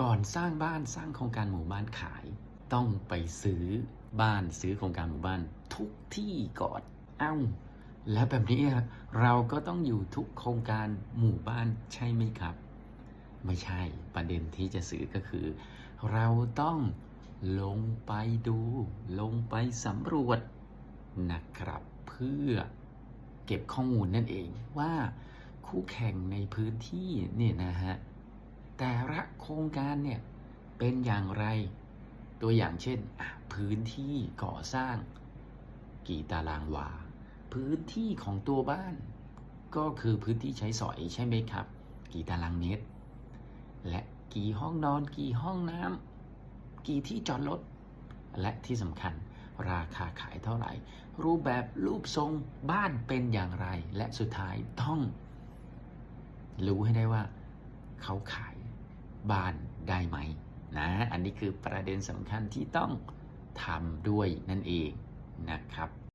ก่อนสร้างบ้านสร้างโครงการหมู่บ้านขาย ต้องไปซื้อบ้านซื้อโครงการหมู่บ้านทุกที่ก่อนเอ้า แล้วแบบนี้เราก็ต้องอยู่ทุกโครงการหมู่บ้านใช่ไหมครับ ไม่ใช่ประเด็นที่จะสื่อก็คือ เราต้องลงไปดู ลงไปสำรวจนะครับ เพื่อเก็บข้อมูลนั่นเองว่าคู่แข่งในพื้นที่เนี่ยนะฮะ โครงการเนี่ยเป็นอย่างไร ตัวอย่างเช่น พื้นที่ก่อสร้าง กี่ตารางวา พื้นที่ของตัวบ้าน ก็คือพื้นที่ใช้สอยใช่ไหมครับ กี่ตารางเมตร และกี่ห้องนอน กี่ห้องน้ำกี่ที่จอดรถ และที่สำคัญราคาขายเท่าไหร่ รูปแบบรูปทรงบ้านเป็นอย่างไร และสุดท้ายต้อง รู้ให้ได้ว่า เขาขาย บ้านได้ไหมนะ อันนี้คือประเด็นสำคัญที่ต้องทำด้วยนั่นเองนะครับ